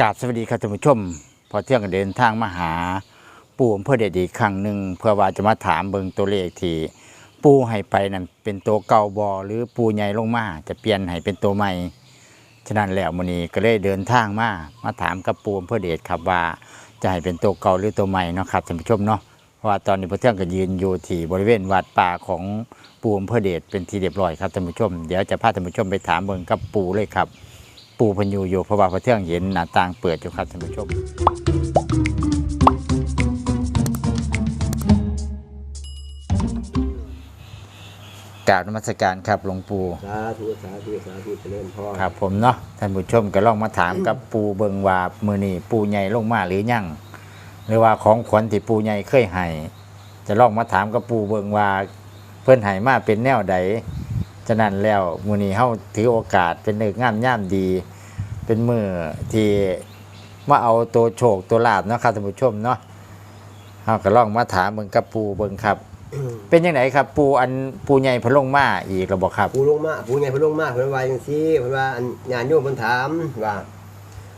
กาบสวัสดีครับท่านผู้ชม พอเที่ยงกันเดินทางมาหา ปู่อำเภอเดชอีกครั้งหนึ่งเพื่อว่าจะมาถามเบิงตัวเลขที่ปู่ให้ไปนั่นเป็นตัวเก่าบอหรือปู่ใหญ่ลงมาจะเปลี่ยนให้เป็นตัวใหม่ฉะนั้นแล้วมื้อนี้ก็เลยเดินทางมามาถามกับปู่อำเภอเดชครับว่าจะให้เป็นตัวเก่าหรือตัวใหม่เนาะครับท่านผู้ชมเนาะเพราะว่าตอนนี้พอเที่ยงก็ยืนอยู่ที่บริเวณวัดป่าของปู่อำเภอเดชเป็นที่เรียบร้อยครับท่านผู้ชม เดี๋ยวจะพาท่านผู้ชมไปถามเบิงกับปู่เลยครับ ปูเพันอยูอยู่เพราะว่าพอเที่ยงเห็นหน้าต่างเปิดอยู่ครับท่านผู้ชมกราบนมัสการครับหลวงปู่สาธุสาธุสาธุเจริญพรครับผมเนาะท่านผู้ชมก็ลองมาถามกับปูเบิงว่ามือนี่ปูใหญ่ลงมาหรือยังหรือว่าของขวัญที่ปูใหญ่เคยให้จะลองมาถามกับปูเบิงว่าเพื่อนให้มาเป็นแนวใด ฉะนั้นแล้วมือนี้เฮาถือโอกาสเป็นเอกงามย่ามดี เป็นมือที่มาเอาตัวโชคตัวลาบเนาะครับท่านผู้ชมเนาะเฮาก็ลองมาถามเบิงกับปูเบิงครับ เป็นยังไงครับ ปูอันปูใหญ่เพนลงมาอีกระบอกครับผู้ลงมาผู้ใหญ่ผู้ลงมาเพิ่นว่าจังซี่เพิ่นว่าอันญาติโยมเพิ่นถามว่า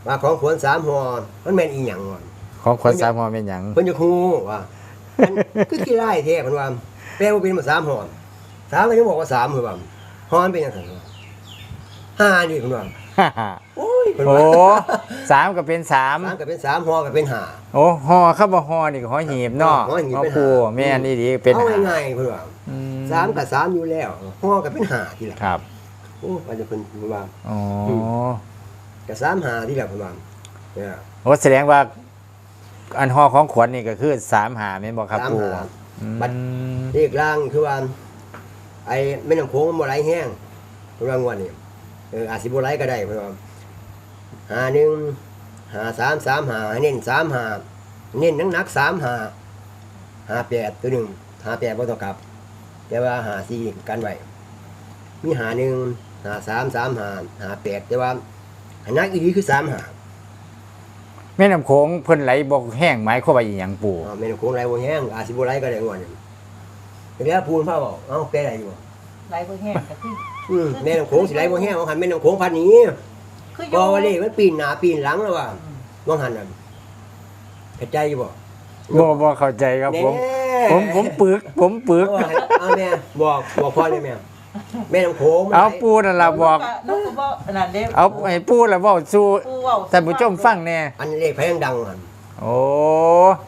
ว่าของขวัญสามห่อมันแม่นอีหยังวะของขวัญสามหอเป็นหยังเพิ่นจะฮู้ว่ามันคือขี้ไล่แท้เพิ่นว่าแปลว่าเป็นมาสามห่อสามก็ยังบอกว่าสามเพิ่นว่า ห่อมันเป็นจังซั่นวะห้านี่เพิ่นว่าโอ้ยเพิ่นโอ้ว่าสามก็เป็นสามสามก็เป็นสามห่อก็เป็นห้าโอ้ห่อข้าวบ่ห่อนี่ก็ห่อหีบเนาะห่อหีบห่อเป็นปูหาแม่นอี่ดีเป็นเอาหาง่ายๆเพิ่นว่าอืสามกับสามอยู่แล้วห่อก็เป็นห้าทีหละครับโอ้ว่าจะเพิ่นเพิ่นว่าอ๋อกับสามห้าทีหละเพิ่นว่าเนี่ยโอ้แสดงว่าอันห่อของขวัญนี่ก็คือสามหาแม่นบ่ครับสามปูหาอืมบัดเรียกล่างคือว่า ไอ้แม่น้ำโขงมันบ่ไหลแห้งเพิ่นว่างวดนี่เอออาจสิบ่ไหลก็ได้เพิ่นว่าหาหนึ่งหาสามสามหาเน้นสามหาเน้นหนักๆสามหาหาแปดตัวหนึ่งหาแปดบ่ต้องกลับ แต่ว่าหาสี่กันไว้มีหาหนึ่งหาสามสามหาหาแปดแต่ว่าอันนักอีกคือสามหาแม่น้ำโขงเพิ่นไหลบ่แห้งหมายความว่าอีหยังปูอ๋อแม่น้ำโขงไหลบ่แห้งอาจสิบ่ไหลก็ได้งวดนี้แล้วพูนพ่อบอกเอ้าแปลได้อยู่บ่ ไหลบ่แห้งก็คืออืมแม่น้ำโขงสิไหลบ่แห้งว่าหันแม่น้ำโขงพันนี้คือบ่ว่าเลขมันปีนหน้าปีนหลังแล้วว่าว่าหันน่ะเข้าใจอยู่บ่บ่บ่เข้าใจครับผม แน่ผมผมปึก ผมปึก เอาเอาแม่บอกบอกพ่อเลยแม่แม่น้ำโขงมันเอาไหลปูนั่นล่ะบอก นกก็บ่นั่นเด้เอาให้ปูแล้วเว้าสู่ปูเว้าท่านผู้ชมฟังแน่อันเลขแพงดังหันโอ้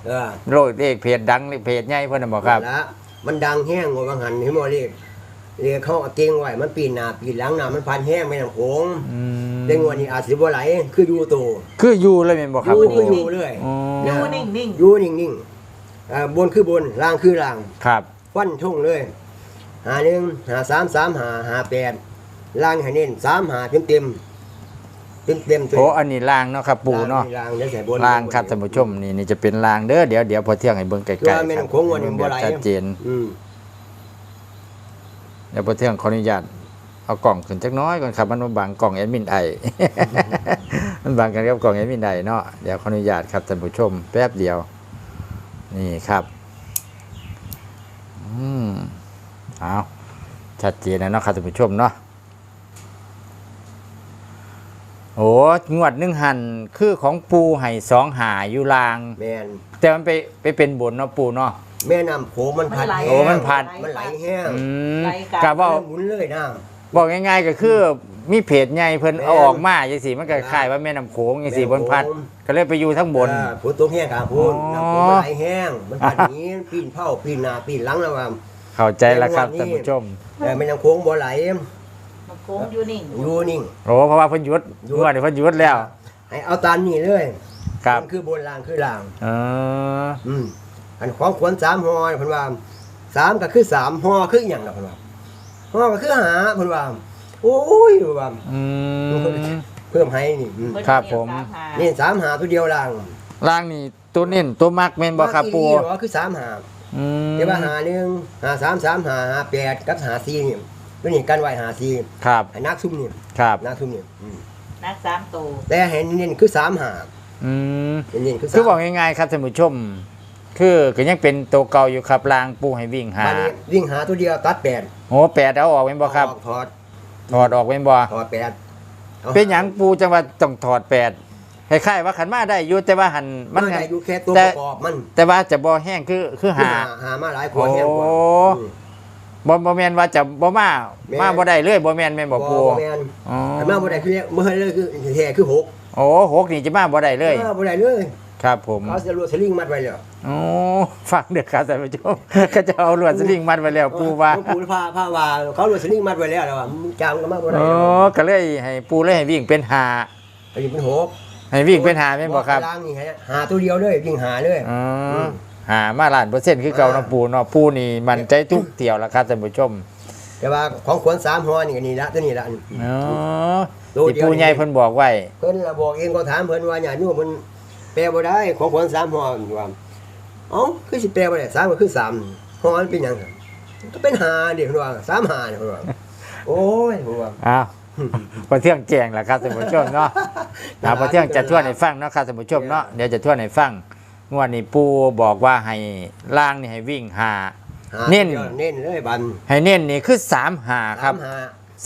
เออ โลดเลขเพจดังเพจใหญ่เพิ่นน่ะบ่ครับแล้วมันดังแห้งว่าบางหันเห็นบ่เลข เลขเขาเอาเตียงไว้มันปีนหน้าปีนหลังหน้ามันพันแห้งแม่น้ำโขงอืมแต่งวดนี้อาจสิบ่ไหลคืออยู่โตคืออยู่เลยแม่นบ่ครับอยู่ปูคืออยู่เลยอ๋ออยู่นิ่งๆ อยู่นิ่งๆอ่าบนคือบนล่างคือล่าง ครับฟันทุ่งเลยหาหนึ่งหาสามสามหาหาแปดล่างให้เน้นสามหาเต็มเต็มเต็มเต็มโอ้อันนี้ล่างเนาะครับปูเนาะล่างได้ใส่บนล่างครับท่านผู้ชมนี่นี่จะเป็นล่างเด้อเดี๋ยวเดี๋ยวพอเที่ยงให้เบิ่งไกลๆคคือรัว่าแม่น้ำโขงวันนี้บ่ไหลชัดเจน อืม เดี๋ยวพอเที่ยงขออนุญาตเอากล่องขึ้นจักหน้อยก่อนครับ มันมาบังกล่องแอดมินไอมันบังกันกับกล่องแอดมินไอเนาะเดี๋ยวขออนุญาตครับท่านผู้ชมแป๊บเดียว นี่ครับอืมเอาชัดเจนแล้วเนาะครับท่านผู้ชมเนาะโอ้งวดหนึ่งหันคือของปูไห่สองหาอยู่ลาง แม่นแต่มันไปไปเป็นบนเนาะปูเนาะ แม่น้ำโขงมันพัดมันไหลแห้งโอ้มันพัด มันไหลแห้งอืมไปกลับกะว่าหมุนเลยน้บอกง่ายๆก็คือมีเพจใหญ่เพิ่นแม่นเอาออกมาจังซี่มันก็คล้ายว่าแม่น้ำโขงจังซี่บนพัดก็เลยไปอยู่ทั้งำบนเออฝนตกแห้งครับพูนอ๋อน้ำโขงมันไหลแห้ง มันพัดหนี้ปีนเผาปีนหน้าปีนหลังแล้วว่า เข้าใจแล้วครับแต่ท่านว่านี่ผู้ชม แต่แม่น้ำโขงบ่ไหลมันโค้งอยู่นิ่งอยู่นิ่ง โอ้เพราะว่าเพิ่นหยุดหยุด เมื่อนี้เพิ่นหยุดแล้วให้เอาตามนี่เลยครับมันคือบนล่างคือล่าง เอออืม อันของขวัญสามหอเพิ่นว่าสามก็คือสามหอคืออหย่างล่ะเพิ่นว่าหอก็คือหาเพิ่นว่าโอ้ยเพิ่นว่าอืมเพิ่มให้นี่อืมเพิ่นครับเรียกผมสาหานี่สามหาตัวเดียวล่างล่างนี่ตัวเน้นตัวมักแม่นบ่ครับปูอีหลีเหรอคือสามหาอืมแต่ว่าหาหนึ่งหาสามสามหาหาแปดกับหาสี่นี่ตัวนี้กันไว้หาสี่ครับให้นักซุ่มนี่ครับนักซุ่มนี่อืมนักสามตัวแต่ให้เน้นคือสามหาอืมเน้นคือสาม คือบอกง่ายๆครับท่านผู้ชม คือก็ยังเป็นตัวเก่าอยู่ครับล่างปูให้วิ่งหาบัดนี้วิ่งหาตัวเดียวตัดแปดโอ้แปดเอาออกแม่นบ่ครับออกถอดถอดออกแม่นบ่ถอดแปดอาเป็นหยังปูจังว่าต้องถอดแปดคล้ายๆว่าขันมาได้อยู่แต่ว่าหันมัมันน ได้อยู่แค่ตัวแต่ ประกอบมันแต่ว่าจะบ่แห้งคือคือหา หามาหลายคนแห้งกว่าโอ้ อืม บ่บ่แม่นว่าจะบ่มาแม่น มาบ่ได้เลยบ่แม่นแม่นบ่ปูบ่แม่นอ๋ออันมาบ่ได้คือเมื่อเลยคือแท้คือหกโอ้หกนี่จะมาบ่ได้เลยออบ่ได้เลย ครับผมเขาจะรวดสลิงมัดไว้แล้วโอ้ฟังเด้อครับท่านผู้ชมก็จะเอาลวดสลิงมัดไว้แล้วปูว่าหลวงปู่พาพาว่าเขารวดสลิงมัดไว้แล้วแล้วว่ามึงจามก็มาบ่ได้โอ้ก็เลยให้ปูเลยให้วิ่งเป็นหาอันนี้เป็นหกให้วิ่งเป็นหาแม่นบ่ครับล่างนี่ฮะหาตัวเดียวเลยวิ่งหาเลยอ๋ออมหามาล้านเปอร์เซ็นต์คือเก่าเนาะปูเนาะปูนี่มันใจทุกเที่ยวแล้วครับท่านผู้ชมแต่ว่าของขวัญสามหอนี่ก็นี่ละตัวนี้ละอ๋อตัวที่เดียวปูใหญ่เพิ่นบอกไว้เพิ่นละบอกเองก็ถามเพิ่นว่าอย่านู่นมัน แปลบ่ได้ของขวัญสามหอว่าเอ้าคือสิแปลบ่ได้สามก็คือสามหอมันเป็นหยังก็เป็นหาดิเพิ่นว่าสามหาเนี่ยเพิ่นว่าโอ้ยเพิ่นว่าอ้าวพอเที่ยงแจงแล้วครับท่านผู้ชมเนาะเอาพอเที่ยงจะทวนให้ฟังเนาะครับท่านผู้ชมเนาะเดี๋ยวจะทวนให้ฟังงวดนี้ปูบอกว่าให้ล่างนี่ให้วิ่งหาหาเน้นเน้นเลยบันให้เน้นนี่คือสามหาครับสามหา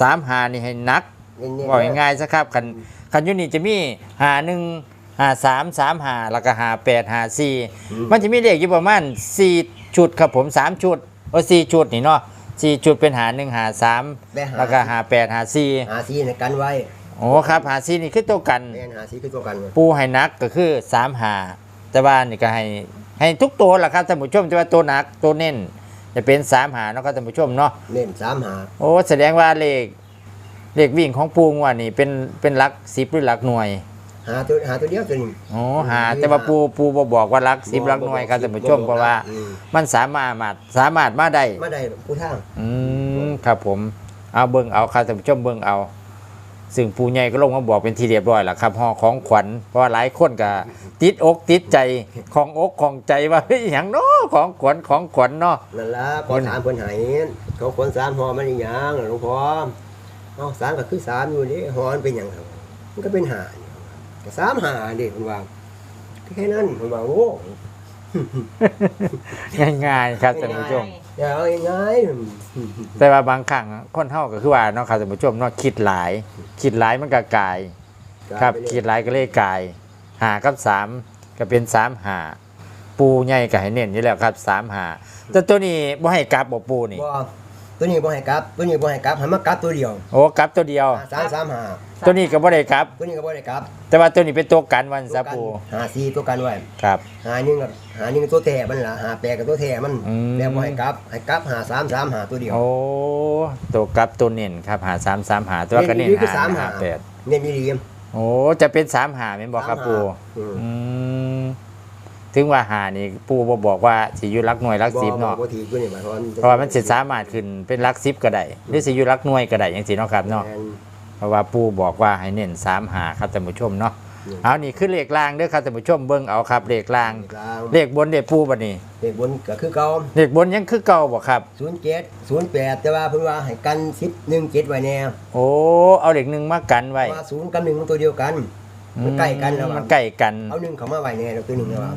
สามหานี่ให้นักเน้นๆบอกง่ายๆซะครับคันคันอยุนี่จะมีหาหนึ่ง หาสามสามหาแล้วก็หาแปดหาสี่มันจะมีเลขอยู่ประมาณสี่ชุดครับผมสามชุดโอ้สี่ชุดนี่เนาะสี่ชุดเป็นหาหนึ่งหาสามได้หาแล้วก็หาแปดหาสี่หาซีในกันไว้โอ้ครับหาสี่นี่คือตัวกันแม่นหาซีคือตัวกัน ปูให้นักก็คือสามหาแต่ว่านี่ก็ให้ให้ทุกตัวแหละครับท่านผู้ชมแต่ว่าตัวหนักตัวเน้นจะเป็นสามหาเนาะครับท่านผู้ชมเนาะเน้นสามหาโอ้แสดงว่าเลขเลขวิ่งของปูงว่านี่เป็นเป็นหลักสิบหรือหลักหน่วย หาตัวหาตัวเดียวตัวหนึงโอ้หาแต่ว่าปูปูบ่บอกว่าหลักสิบหลักหน่วยครับท่านผู้ชมเพราะว่า อืม มันสามารถมาสามารถมาได้ มาได้ผู้ทาง อืมครับผมเอาเบิ่งเอาครับท่านผู้ชมเบิ่งเอา ซึ่งปูใหญ่ก็ลงมาบอกเป็นทีเรียบร้อยแล้วครับห่อของขวัญเพราะว่าหลายคนก็ติดอกติดใจของอกของใจว่าเฮ้ยอหย่างเนาะของขวัญของขวัญเนาะ นั่นล่ะพอถามเพิ่นให้เขาคนสามหอมันอีหยังหลวงพ่อเอ้าสามก็คือสามอยู่นี่หอมันเป็นหยังครับมันก็เป็นหานี่ ก็สามหาดิเพิ่นว่าแค่นั้นเพิ่นว่าโอ้ง่ายๆครับท่านผู้ชม อย่าเอาง่ายๆแต่ว่าบางครั้งคนเฮาก็คือว่าเนาะครับท่านผู้ชมเนาะคิดหลาย คิดหลายมันก็กลาย ครับคิดหลายก็เลยกลายหากับสามก็เป็นสามหาปูใหญ่ก็ให้เน้นอยู่แล้วครับสามหาแต่ตัวนี้บ่ให้กลับบ่ปูนี่บ่ ตัวนี้บ่ให้กลับ ตัวนี้บ่ให้กลับให้มากลับตัวเดียวโอ้กลับตัวเดียว สามสามหาตัวนี้ก็บ่ได้กลับ ตัวนี้ก็บ่ได้กลับแต่ว่าตัวนี้เป็นตัวกันวันซะปูหาซีตัวกันไว้ครับ หาหนึ่งกับหาหนึ่งตัวแท้มันล่ะหาแปดกับตัวแท้มันอืม แล้วบ่ให้กลับให้กลับหาสามสามหาตัวเดียวโอ้ตัวกลับตัวเน้นครับหาสามสามหาตัวก็เน้นเน้นคือหาสามหาหาแปดเน้นดีโอ้จะเป็นสามหาแม่นบ่ครับปูอืมอืม ถึงว่าหานี่ปูบ่บอกว่าสิอยู่หลักหน่วยหลักสิบเนาะบ่ทีตัวนี้หมายความเพราะว่ามันสิสามารถขึ้นเป็นหลักสิบก็ได้หรือสิอยู่หลักหน่วยก็ได้อย่างสิเนาะครับเนาะแม่เพราะว่าปูบอกว่าให้เน้นสามหาครับท่านผู้ชมเนาะอืมเอานี่คือเลขล่างเด้อครับท่านผู้ชมเบิ่งเอาครับเลขล่างกลางเลขบนเด็ปูบัดนี้เลขบนก็คือเก่าเลขบนยังคือเก่าบ่ครับ07 08แต่ว่าเพิ่นว่าให้กัน10 17ไว้แน่โอ้เอาเลขหนึ่งมากันไว้ว่า0กับ1มันตัวเดียวกัน มันใกล้กันแล้วมันใกล้กันเอาหนึ่งเข้ามาไว้แน่แล้วตัวหนึงแล้วว่า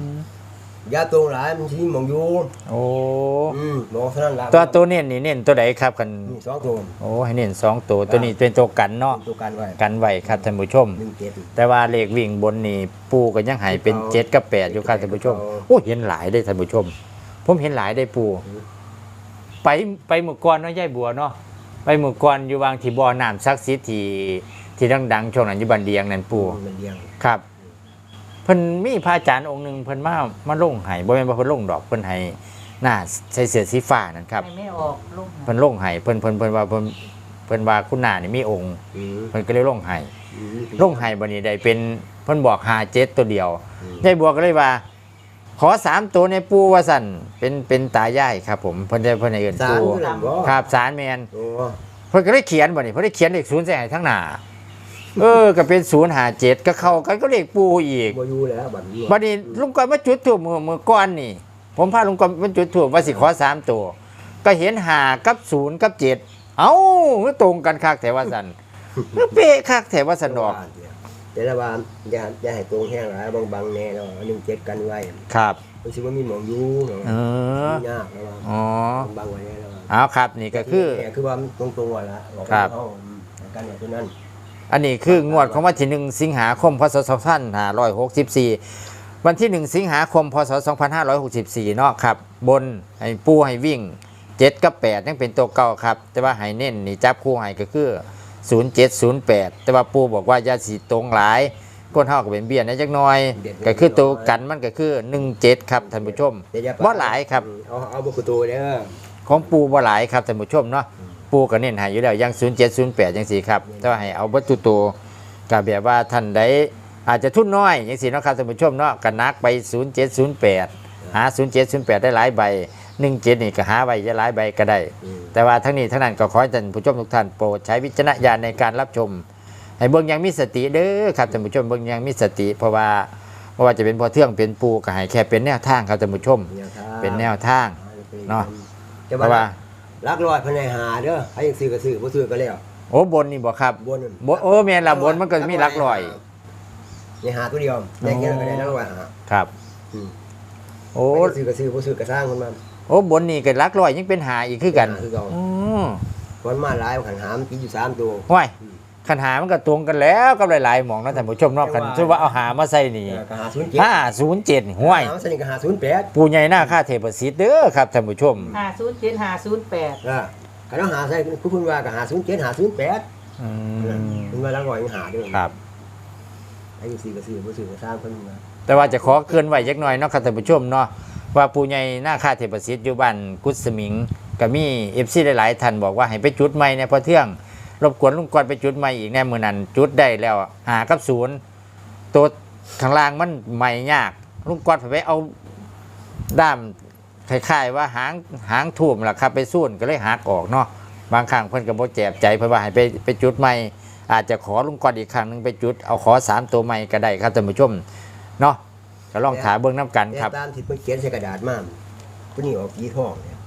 อย่าตรงหลายมันสิมองอยู่โอ้อืมบอกเท่านั้นล่ะตัวตัวเน้นนี่เน้นตัวใดครับกันนี่สองตัวโอ้ให้เน้นสองตัวตัวนี้เป็นตัวกันเนาะตัวกันไว้กันไว้ครับท่านผู้ชม หนึ่งเจ็ดแต่ว่าเลขวิ่งบนนี่ปูก็ยังใหายเป็นเอาเจ็ดกับแปดอยู่ครับท่านผู้ชมเอาโอ้เห็นหลายได้ท่านผู้ชม ผมเห็นหลายได้ปูอืมไปไปหมู่กรเนาะยายบัวเนาะไปหมู่กรอยู่วางที่บ่อน้ำซักซิดที่ ที่ดังๆช่วงนั้นอยู่บันเดียงนั่นปูมันเดียงครับเพิ่นมีพระอาจารย์องค์หนึ่งเพิ่นมามาลงให้บ่แม่นว่าเพิ่นลงดอกเพิ่นให้หน้าใส่เสื้อสีฟ้านั่นครับให้ไม่ออกลูกเพิ่นลงให้เพิ่นเพิ่นเพิ่นว่าเพิ่นเพิ่นว่าคุณหน้านี่มีองค์อืมเพิ่นก็เลยลงให้อืมลงให้บัดนี้ได้เป็นเพิ่นบอก57ตัวเดียวอืมยายบัวก็เลยว่า ขอสามตัวในปูว่าสั่นเป็นเป็นตายายครับ ผมเพิ่นได้เพิ่นให้เอิ้นสารปูคือนั่นบ่ครับสารแมนโอ้เพิ่นก็เลยเขียนบ่นี่เพิ่นได้เขียนเลขศูนย์ใส่ให้ทั้งหน้า เออก็เป็น057ก็เข้ากันก็เลขปูอีกบ่อยู่แล้วบัดนี้บัดนี้ลุงกอนมาจุดถูกมือมือก้อนนี่ ผมพาลุงกอนมาจุดถูกว่าสิขอสามตัว ก็เห็นหากับศูนย์กับเจ็ดเอ้าก็ตรงกันคักแต่ว่าสันก็เป๊ะคักแต่ว่าสันดอกแต่ละว่าอย่าอย่าให้ตรงแห้งหลายบางๆแน่เนาะหนึ่งเจ็ดกันไว้ครับมันสิว่ามีหมองอยู่เนาะเออยากแล้วว่าอ๋อบางๆไว้แน่แล้วว่าเอาครับนี่ก็คือแน่คือว่ามันตรงๆไว้ละบอกครับเอาอืมกันอย่างตัวนั้น อันนี้คืองวดของวันที่หนึ่งสิงหาคมพศ2564วันที่1สิงหาคมพศ2564เนาะครับ บนให้ปูให้วิ่ง7กับ8ยังเป็นตัวเก่าครับ แต่ว่าให้เน้นนี่จับคู่ให้ก็คือ0708แต่ว่าปูบอกว่าอย่าสีตรงหลายก้นเท่ากับเป็นเบี้ยนะจักหน่อย ก็คือตัวกันมันก็คือ17ครับท่านผู้ชมเดี๋ยวจะบ่หลายครับเอาเอาบุกตัวเด้อของปูบ่หลายครับท่านผู้ชมเนาะ ปูก็เน้นให้อยู่แล้วยัง 0708จังซี่ครับแต่ว่าให้เอาวัตถุตัวก็แบบว่าท่านใดอาจจะทุนน้อยจังซี่เนาะครับท่านผู้ชมเนาะก็นักไป 0708 หา 0708 ได้หลายใบ 17 นี่ก็หาไว้จะหลายใบก็ได้ แต่ว่าทั้งนี้ทั้งนั้นก็ขอให้ท่านผู้ชมทุกท่านโปรดใช้วิจารณญาณในการรับชม ให้เบิ่งอยังมีสติเด้อครับท่านผู้ชมเบิ่งอยังมีสติ เพราะว่าเพราะว่าจะเป็นพอเทื่องเป็นปูก็ให้แค่เป็นแนวทางครับท่านผู้ชม เป็นแนวทางเนาะจะเพราะว่า ลักลอยภายในหาเด้อให้ซื้อก็ซื้อบ่ซื้อก็แล้ว โอ้บนนี่บ่ครับบน บนโอ้แม่นละบนมันก็มีหลักร้อย ในหาตัวเดียวได้แค่นั้นก็ได้ลักลอยหาครับ อืมโอ้ ให้ซื้อก็ซื้อบ่ซื้อก็สร้างคนมาโอ้บนนี่ก็หลักร้อยยังเป็นหาอีกคือกัน คือเก่าอือคนมาหลายขันหามกินอยู่สามตัวห้วย คันหามันก็ตรงกันแล้วกับหลายๆหมองเนาะท่านผู้ชมเนาะคันชื่อว่าเอาหามาใส่นี่ก็หาศูนย์เจ็ด507ห้วยหาสนิทก็หาศูนย์แปดปู่ใหญ่หน้าค่าเทพสิทธิ์เด้อครับท่านผู้ชม ห้าศูนย์เจ็ดห้าศูนย์แปดอ่าก็ต้องหาใส่คุณคุณว่าก็หาศูนย์เจ็ดหาศูนย์แปดอืมคุณว่าลักลอยยังหาด้วยครับให้ซื้อก็ซื้อบ่ซื้อก็สร้างคนมาแต่ว่าจะขอเกินไว้จักหน่อยเนาะครับท่านผู้ชมเนาะว่าปู่ใหญ่หน้าค่าเทพสิทธิ์อยู่บ้านกุดสมิงก็มี FC หลายๆท่านบอกว่าให้ไปจุดใหม่เนี่ยพอเที่ยง รบกวนลุงกวนไปจุดใหม่อีกแน่มือนั้นจุดได้แล้วหากับศูนย์ตัวข้างล่างมันใหม่ยากลุงกวนไปเอาด้ามคล้ายๆว่าหางหางทุ่มล่ะครับไปสู้นก็เลยหักออกเนาะบางครั้งเพิ่นก็บ่แจบใจเพิ่นว่าให้ไปไปจุดใหม่ อาจจะขอลุงกวนอีกครั้งหนึงไปจุดเอาขอสามตัวใหม่ก็ได้ครับท่านผู้ชมเนาะก็ลองถามเบิ่งน้ำกันแต่ครับตามที่เพิ่นเขียนใส่กระดาษมาตัวนี้ออกสีทองเนี่ย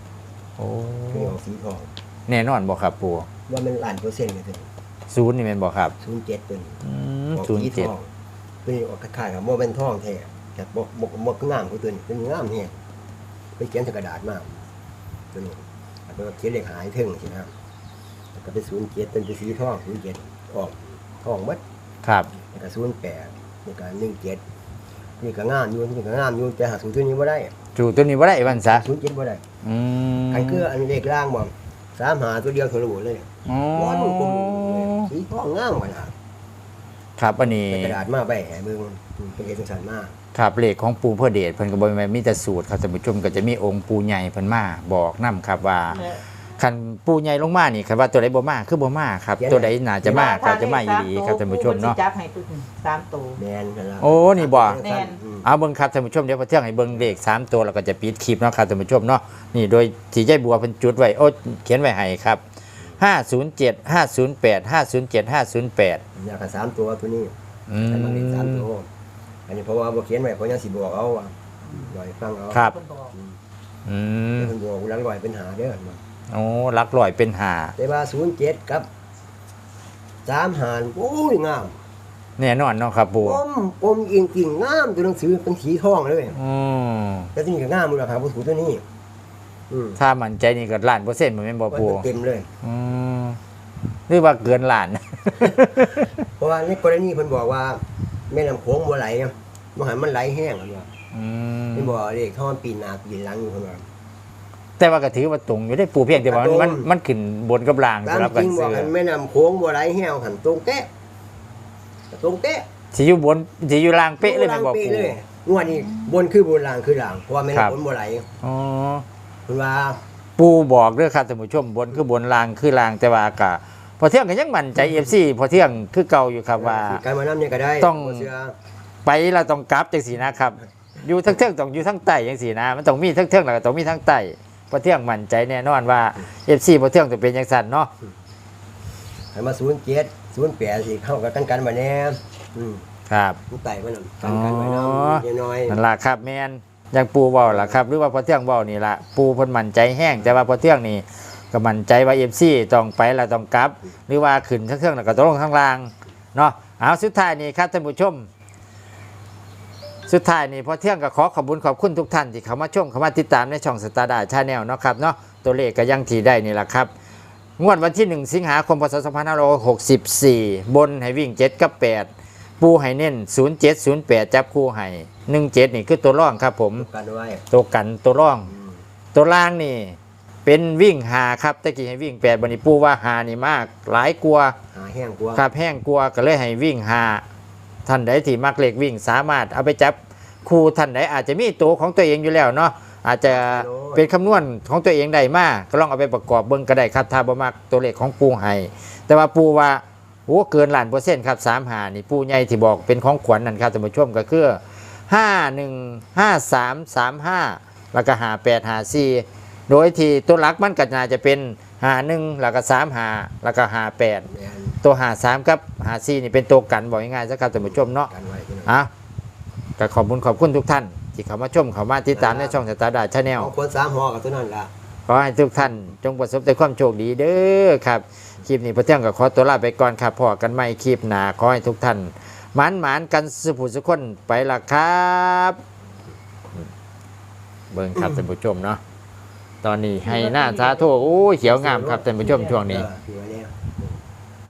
โอ้ตัวนี้ออกสีทอง แน่นอนบ่ครับปู่ว่ามันล้านเปอร์เซ็นต์เลยตัวนี้ศูนย์นี่แม่นบ่ครับศูนย์เจ็ดตัวนี้อืมออกศูนสีย์ทเจ็ดองตัวนี้ออกคล้ายๆกับโมเป็นทองแท้แต่บ่บ่บ่คืองามกว่าตัวนี้เป็นงามแฮงเพิ่นเขียนใส่กระดาษมาตัวนี้แล้วก็เขียนเลขหายถึงใช่ไหมครับแล้วก็เป็นศูนย์เจ็ดเป็นสีทองศูนย์เจ็ดออกทองหมดครับนี่ก็ศูนย์แปดนี่ก็หนึ่งเจ็ดนี่ก็งามอยู่นี่ก็งามอยู่แต่หาศูนย์ตัวนี้บ่ได้จูตัวนี้บ่ได้วันซะศูนย์เจ็ดบ่ได้อืมอันคืออันเลขล่างบ่ สามหาตัวเดียวโทรบุเลยอ๋อร้อนมันกลมเลยสีทองงามขนาดครับอันนี้เป็นกระดาษมาใบแหเบิ่งอืมเป็นเอกสารมาครับเลขของปูเพื่อเดชเพิ่นก็บ่แม่นมีแต่สูตรครับท่านผู้ชมก็จะมีองค์ปูใหญ่เพิ่นมาบอกนํครับว่า คันปูใหญ่ลงมานี่คันว่าตัวใดบ่มาคือบ่มาครับ ตัวใดน่าจะมาก็จะมาอีหลีครับท่านผู้ชมเนาะจับให้ปึ๊กสามตัวแมนนั่นล่ะโอ้นี่บ่แม่นอืมเอาเบิ่งครับท่านผู้ชมเดี๋ยวพอเที่ยงให้เบิ่งเลขสามตัวแล้วก็จะปิดคลิปเนาะครับท่านผู้ชมเนาะนี่โดยที่ยายบัวเพิ่นจุดไว้โอ้เขียนไว้ให้ครับ507 508 507 508อยากให้สามตัวตัวนี้อืให้มันเป็นสามมตัวอันนี้เพราะว่าบ่เขียนไว้เพราะยังสิบอกเอาว่าลอยฟังเอาครับเพิ่นบอกอืมเพิ่นบอกหลังลอยเป็นหาเด้อ โอ้หลักร้อยเป็นหาแต่ว่า07กับสามหารโอ้ยงามแน่นอนเนาะครับปูปมปมจริงๆงามตัวหนังสือเป็นสีทองเลยอืมแต่ตัวนี้ก็งามมูลค่าบ่สูงตัวนี้อืมถ้ามั่นใจนี่ก็ล้านเปอร์เซ็นต์มันแม่นบ่ปูมันเต็มเลยอืมหรือว่าเกินล้าน เพราะว่าในกรณีเพิ่นบอกว่าแม่น้ำโขงบ่ไหลอะบ่ให้มันไหลแห้งอะว่าอืมเพิ่นบอกว่าเลขท่อนปีนหน้าปีนหลังอยู่เพิ่นว่า แต่ว่าก็ถือว่าตรงอยู่ได้ปูเพียงแต่ว่ามันตรงมันมันขึ้นบนกับล่างตามสำหรับจกัรินงบอกซื้อให้แม่น้ำโขงบ่ไหลแห้งหันตรงเตะตรงเตะสิอยู่บนสิอยู่ล่างเป๊ะเลยแม่นบ่เป๊ะปู เลยงวดนี้บนคือบนล่างคือล่างเพราะว่าแม่ครับน้ำโขงบ่ไหลอ๋อเพิ่นว่าปูบอกเด้อครับท่านผู้ชมบนคือบนล่างคือล่างแต่ว่าก็พอเที่ยงก็ยังมั่นใจ FC พอเที่ยงคือเก่าอยู่ครับว่า การมานํเนี่ยก็ได้ต้อง บ่เชื่อไปเราต้องกลับจังสีนะครับ อยู่ทั้งเทิงต้องอยู่ทั้งใต้จังสีนะ มันต้องมีทั้งเทิงแล้วก็ต้องมีทั้งใต้ พอเที่ยงมั่นใจแน่นอนว่าเอฟซีพอเที่ยงจะเป็นอย่างสั้นเนาะให้มา07 08สิเข้ากับกันกันมาแน่อืมครับมันไต่มันนำกันกันไว้นำน้อยนั่นล่ะครับแมนอยังปูเบาล่ะครับ หรือว่าพอเที่ยงเบานี่ล่ะปูเพิ่นมั่นใจแห้งแต่ว่าพอเที่ยงนี่ก็มั่นใจว่าเอฟซีต้องไปแล้วต้องกลับ หรือว่าขึ้นทั้งเทิงแล้วก็ต้องลงทั้งล่างเนาะเอาสุดท้ายนี่ครับท่านผู้ชม สุดท้ายนี่พอเที่ยงก็ขอขอบคุณขอบคุณทุกท่านที่เข้ามาชมเข้ามาติดตามในช่องสตาร์ดาชาแนลเนาะครับเนาะตัวเลขก็ยังทีได้นี่แหละครับ งวดวันที่ 1 สิงหาคมพศ2564 บนให้วิ่ง 7 กับ 8 ปูให้เน้น 07 08 จับคู่ให้17 นี่คือตัวร่องครับผม กันไว้ตัวกันตัวร่องอืมตัวล่างนี่เป็นวิ่งหาครับตะกี้ให้วิ่ง8บันนี้ปูว่าหานี่มาก หลายกลัวาหาแห้งกว่าครับแห้งกลัวก็เลยให้วิ่งหา ท่านใดที่มักเล็กวิ่งสามารถเอาไปจับคู่ท่านใดอาจจะมีตัวของตัวเองอยู่แล้วเนาะอาจจะเป็นคำนวณของตัวเองได้มากก็ลองเอาไปประกอบเบิ่งก็ได้ครับถ้าบ่มักตัวเลขของปูให้แต่ว่าปูว่าโอ้เกินล้านเปอร์เซ็นต์ครับสามหานี่ปูใหญ่ที่บอกเป็นของขวัญนั่นครับท่านผู้ชมก็คือห้าหนึ่งห้าสามสามห้าแล้วก็หาแปดหาสี่โดยที่ตัวหลักมันก็น่าจะเป็น หาหนึ่งแล้วก็สามหาแล้วก็หาแปดแม่นตัวหาสามกับหาสี่นี่เป็นตัวกันบอกง่ายๆสักครับท่านผู้ชมเนาะกันไว้พี่น้องอะก็ขอบคุณขอบคุณทุกท่าน ที่เข้ามาชมเข้ามาติดตามในช่องสตาร์ดาชาแนลเอาคนสามหอกับตัวนั้นล่ะขอให้ทุกท่านจงประสบแต่ความโชคดีเด้อครับคลิปนี้พระเที่ยงก็ขอตัวลาไปก่อนครับพอกันไม่คลิปหนาขอให้ทุกท่านหมานหมานๆกันสุผู้สุขคนไปละครับ เบิ่งครับท่านผู้ชมเนาะ ตอนนี้ให้หน้าสาธุโอ้ยเขียวงามครับท่านผู้ชมช่วงนี้ เออสวย